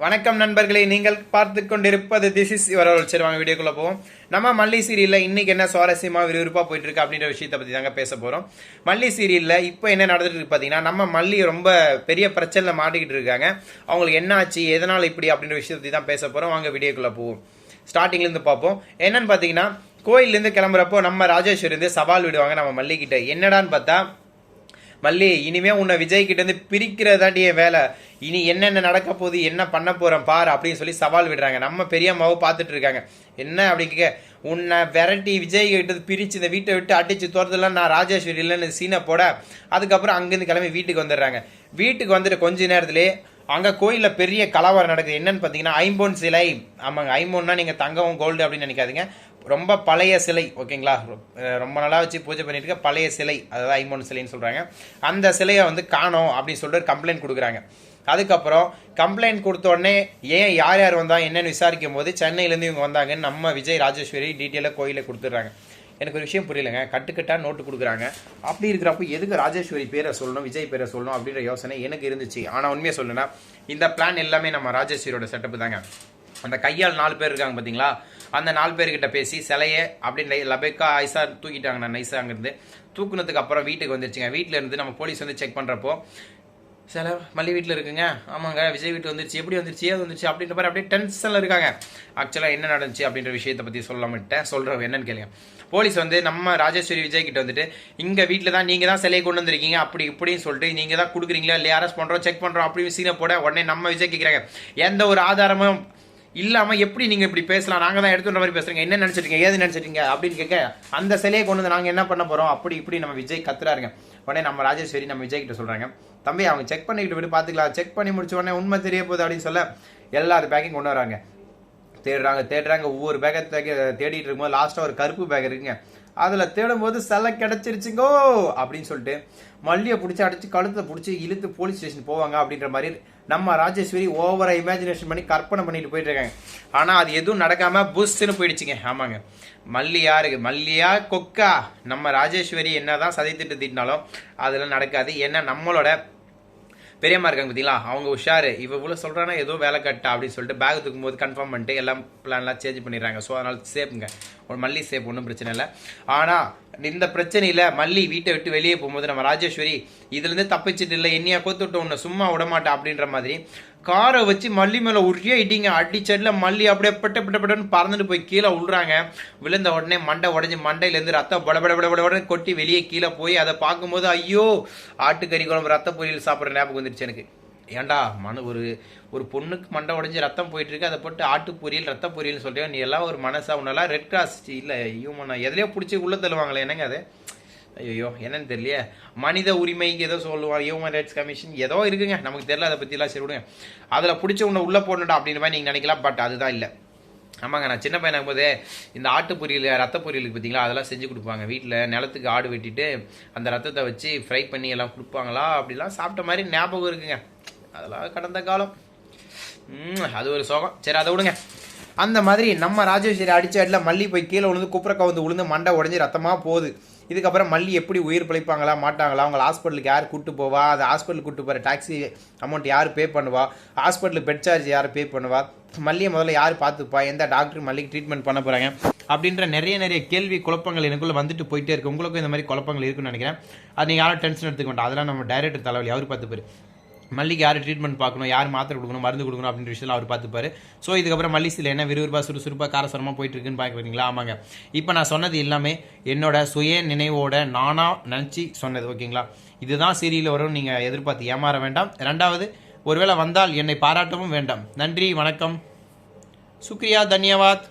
வணக்கம் நண்பர்களே நீங்கள் பார்த்து கொண்டிருப்பது திஸ் இஸ் இவர் சரி வாங்க போவோம். நம்ம மல்லி சீரியலில் இன்னைக்கு என்ன சுவாரஸ்யமாக விறுவிறுப்பாக போயிட்டு இருக்கு அப்படின்ற விஷயத்தை பற்றி தாங்க பேச போகிறோம் மல்லி சீரியலில் இப்போ என்ன நடந்துட்டு இருக்கு பார்த்தீங்கன்னா நம்ம மல்லி ரொம்ப பெரிய பிரச்சனையில் மாட்டிக்கிட்டு இருக்காங்க. அவங்களுக்கு என்ன ஆச்சு எதனால் இப்படி அப்படின்ற விஷயத்தை பற்றி தான் பேச போகிறோம் வாங்க வீடியோக்குள்ளே போவோம். ஸ்டார்டிங்லேருந்து பார்ப்போம். என்னன்னு பார்த்தீங்கன்னா கோயிலேருந்து கிளம்புறப்போ நம்ம ராஜேஸ்வரி இருந்து சவால் விடுவாங்க நம்ம மல்லிக்கிட்ட என்னடான்னு பார்த்தா மல்லி இனிமே உன்னை விஜய் கிட்ட இருந்து வேலை. இனி என்னென்ன நடக்க போகுது என்ன பண்ண போகிறோம் பாரு அப்படின்னு சொல்லி சவால் விடுறாங்க. நம்ம பெரியம்மாவை பார்த்துட்டு இருக்காங்க. என்ன அப்படி கேட்க உன்னை விரட்டி விஜய் கிட்ட பிரித்து இந்த வீட்டை விட்டு அடித்து துரத்துலாம் நான் ராஜேஸ்வரி இல்லைன்னு சீனை போட அதுக்கப்புறம் அங்கேருந்து கிளம்பி வீட்டுக்கு வந்துடுறாங்க. வீட்டுக்கு வந்துட்டு கொஞ்ச நேரத்துலேயே அங்கே கோயிலில் பெரிய கலவரம் நடக்குது. என்னன்னு பார்த்தீங்கன்னா ஐம்பொன் சிலை. ஆமாங்க ஐம்பொன்னா நீங்கள் தங்கம் கோல்டு அப்படின்னு நினைக்காதீங்க. ரொம்ப பழைய சிலை ஓகேங்களா? ரொம்ப நல்லா வச்சு பூஜை பண்ணிட்டு இருக்க பழைய சிலை. அதாவது ஐம்பொன் சிலைன்னு சொல்கிறாங்க அந்த சிலையை வந்து காணோம் அப்படின்னு சொல்லிட்டு கம்ப்ளைண்ட் கொடுக்குறாங்க. அதுக்கப்புறம் கம்ப்ளைண்ட் கொடுத்த உடனே ஏன் யார் யார் வந்தால் என்னென்னு விசாரிக்கும் போது சென்னையிலேருந்து இவங்க வந்தாங்கன்னு நம்ம விஜய் ராஜேஸ்வரி டீட்டெயிலாக கோயிலில் கொடுத்துட்றாங்க. எனக்கு ஒரு விஷயம் புரியலங்க. கட்டுக்கட்டாக நோட்டு கொடுக்குறாங்க. அப்படி இருக்கிறப்ப எதுக்கு ராஜேஸ்வரி பேரை சொல்லணும் விஜய் பேரை சொல்லணும் அப்படின்ற யோசனை எனக்கு இருந்துச்சு. ஆனால் உண்மையை சொல்லணும்னா இந்த பிளான் எல்லாமே நம்ம ராஜேஸ்வரியோட செட்டப் தாங்க. அந்த கையால் நாலு பேர் இருக்காங்க பார்த்தீங்களா அந்த நாலு பேர்கிட்ட பேசி சிலையை அப்படின்னு லபேக்கா ஐசா தூக்கிட்டாங்க நான் நைஸாக அங்கேருந்து. தூக்குனதுக்கு அப்புறம் வீட்டுக்கு வந்துருச்சுங்க. வீட்டில் இருந்து நம்ம போலீஸ் வந்து செக் பண்ணுறப்போ சில மல்லி வீட்டில் இருக்குங்க. ஆமாங்க விஜய் வீட்டு வந்துருச்சு. எப்படி வந்துருச்சு? ஏது வந்துருச்சு? அப்படின்ற மாதிரி அப்படியே டென்ஷனில் இருக்காங்க. ஆக்சுவலாக என்ன நடந்துச்சு அப்படின்ற விஷயத்தை பற்றி சொல்லாமட்டேன் சொல்கிறேன் என்னன்னு கேளுங்க. போலீஸ் வந்து நம்ம ராஜேஸ்வரி விஜய் கிட்ட வந்துட்டு இங்கே வீட்டில் தான் நீங்கள் தான் சிலையை கொண்டு வந்திருக்கீங்க. அப்படி இப்படின்னு சொல்லிட்டு நீங்கள் தான் கொடுக்குறீங்களா? இல்லை அரெஸ்ட் பண்ணுறோம் செக் பண்ணுறோம் அப்படின்னு சீனை போட உடனே நம்ம விஜய் கேட்குறாங்க எந்த ஒரு ஆதாரமும் இல்லாமல் எப்படி நீங்கள் இப்படி பேசலாம்? நாங்கள் தான் எடுத்துன்ற மாதிரி பேசுகிறீங்க என்ன நினைச்சிட்டீங்க? ஏது நினச்சிட்டீங்க? அப்படின்னு கேட்க அந்த சிலையை கொண்டு வந்து நாங்கள் என்ன பண்ண போகிறோம் அப்படி இப்படி நம்ம விஜய் கத்துறாருங்க. உடனே நம்ம ராஜேஸ்வரி நம்ம விஜய் கிட்ட சொல்கிறாங்க தம்பி அவங்க செக் பண்ணிக்கிட்டு விட்டு பார்த்துக்கலாம் செக் பண்ணி முடிச்ச உடனே உண்மை தெரிய போகுது அப்படின்னு சொல்ல எல்லாரும் பேக்கையும் கொண்டு வராங்க. தேடுறாங்க தேடுறாங்க. ஒவ்வொரு பேக்கை தேடிட்டு இருக்கும்போது லாஸ்ட்டாக ஒரு கருப்பு பேக் இருக்குங்க. அதில் தேடும்போது சிலை கிடச்சிருச்சுங்கோ அப்படின்னு சொல்லிட்டு மல்லியை பிடிச்சி அடிச்சு கழுத்தை பிடிச்சி இழுத்து போலீஸ் ஸ்டேஷன் போவாங்க அப்படின்ற மாதிரி நம்ம ராஜேஸ்வரி ஓவராக இமேஜினேஷன் பண்ணி கற்பனை பண்ணிட்டு போயிட்டு இருக்காங்க. ஆனால் அது எதுவும் நடக்காமல் புஷ்ன்னு போயிடுச்சுங்க. ஆமாங்க. மல்லி யாருக்கு? மல்லியா கொக்கா. நம்ம ராஜேஸ்வரி என்ன தான் சதி திட்டு திட்டினாலும் அதெல்லாம் நடக்காது. ஏன்னா நம்மளோட பெரியம்மா இருக்காங்க பார்த்தீங்களா அவங்க உஷாரு. இவ இவ்வளோ சொல்கிறானா ஏதோ வேலை கட்டா அப்படின்னு சொல்லிட்டு பேக் தூக்கும்போது கன்ஃபார்ம் பண்ணிட்டு எல்லாம் பிளான்லாம் சேஞ்ச் பண்ணிடுறாங்க. ஸோ அதனால் சேஃப்ங்க ஒரு மல்லி சேஃப் ஒன்றும் பிரச்சனை இல்லை. ஆனால் இந்த பிரச்சனையில் மல்லி வீட்டை விட்டு வெளியே போகும்போது நம்ம ராஜேஸ்வரி இதுலேருந்து தப்பிச்சிட்டு இல்லை என்னையா கோத்து விட்டு உன்னை சும்மா விடமாட்டா அப்படின்ற மாதிரி காரை வச்சு மல்லி மேலே உரிய இடிங்க. அடிச்சடில் மல்லி அப்படியே பட்ட பட்ட பட்டன்னு பறந்துட்டு போய் கீழே விழுறாங்க விழுந்த உடனே மண்டை உடஞ்சி மண்டையிலேருந்து ரத்தம் பட பட பட பட கொட்டி வெளியே கீழே போய் அதை பார்க்கும்போது ஐயோ ஆட்டுக்கறி குழம்பு ரத்த பொரியல் சாப்பிட்ற ஞாபகம் வந்துருச்சு எனக்கு. ஏன்டா மன ஒரு ஒரு பொண்ணுக்கு மண்டை உடஞ்சி ரத்தம் போயிட்டுருக்கு அதை போட்டு ஆட்டு பொரியல் ரத்த பொரியல் சொல்கிறேன் நீ எல்லாம் ஒரு மனசா உன்னெல்லாம் ரெட் கிராஸ் இல்லை ஹியூமனா எதுலையோ பிடிச்சி உள்ள தள்ளுவாங்களே என்னங்க அது? ஐயோ என்னன்னு தெரியலையே. மனித உரிமைக்கு ஏதோ சொல்லுவாங்க ஹியூமன் ரைட்ஸ் கமிஷன் ஏதோ இருக்குங்க. நமக்கு தெரியல அதை பற்றிலாம் சரி விடுங்க. அதில் பிடிச்ச உன்னை உள்ளே போடணுடா அப்படின்ற மாதிரி நீங்கள் நினைக்கலாம் பட் அதுதான் இல்லை. ஆமாங்க நான் சின்ன பையனாகும் போதே இந்த ஆட்டு பொரியல் ரத்த பொரியலுக்கு பார்த்தீங்களா அதெல்லாம் செஞ்சு கொடுப்பாங்க. வீட்டில் நிலத்துக்கு ஆடு வெட்டிட்டு அந்த ரத்தத்தை வச்சு ஃப்ரை பண்ணி எல்லாம் கொடுப்பாங்களா அப்படிலாம் சாப்பிட்ட மாதிரி ஞாபகம் இருக்குங்க. அதெல்லாம் கடந்த காலம். அது ஒரு சோகம். சரி அதை விடுங்க. அந்த மாதிரி நம்ம ராஜேஸ்வரி அடிச்ச அடில மல்லி போய் கீழே விழுந்து குப்புற கவுந்து விழுந்து மண்டை உடஞ்சி ரத்தமாக போகுது. இதுக்கப்புறம் மல்லி எப்படி உயிர் பிழைப்பாங்களா மாட்டாங்களா அவங்க ஹாஸ்பிட்டலுக்கு யார் கூட்டு போவா அது ஹாஸ்பிட்டலுக்கு கூட்டு போகிற டாக்ஸி அமௌண்ட் யார் பே பண்ணுவா ஹாஸ்பிட்டலுக்கு பெட் சார்ஜ் யார் பே பண்ணுவா மல்லியை முதல்ல யார் பார்த்துப்பா எந்த டாக்டர் மல்லிக்கு ட்ரீட்மெண்ட் பண்ண போகிறாங்க அப்படின்ற நிறைய நிறைய கேள்வி குழப்பங்கள் எனக்குள்ளே வந்துட்டு போயிட்டே இருக்கு. உங்களுக்கும் இந்த மாதிரி குழப்பங்கள் இருக்குன்னு நினைக்கிறேன். அது நீங்கள் யாரும் டென்ஷன் எடுத்துக்க மாட்டோம் அதெல்லாம் நம்ம டைரக்டர் தலைவலி. அவர் பார்த்துப்பாரு. மல்லிக்கு யார் ட்ரீட்மெண்ட் பார்க்கணும் யார் மாத்திரை கொடுக்கணும் மருந்து கொடுக்கணும் அப்படின்ற விஷயம் அவர் பார்த்துப்பாரு. ஸோ இதுக்கப்புறம் மல்லிசில் என்ன விறுவிறுப்பாக சுறுசுறுப்பாக காரசாரமாக போயிட்டு இருக்குன்னு பார்க்குறீங்களா ஆமாங்க. இப்போ நான் சொன்னது எல்லாமே என்னோட சுய நினைவோட நானா நினச்சி சொன்னது ஓகேங்களா? இதுதான் சீரியல் வரும் நீங்கள் எதிர்பார்த்து ஏமாற வேண்டாம். ரெண்டாவது ஒருவேளை வந்தால் என்னை பாராட்டவும் வேண்டாம். நன்றி வணக்கம். சுக்ரியா தன்யவாத்.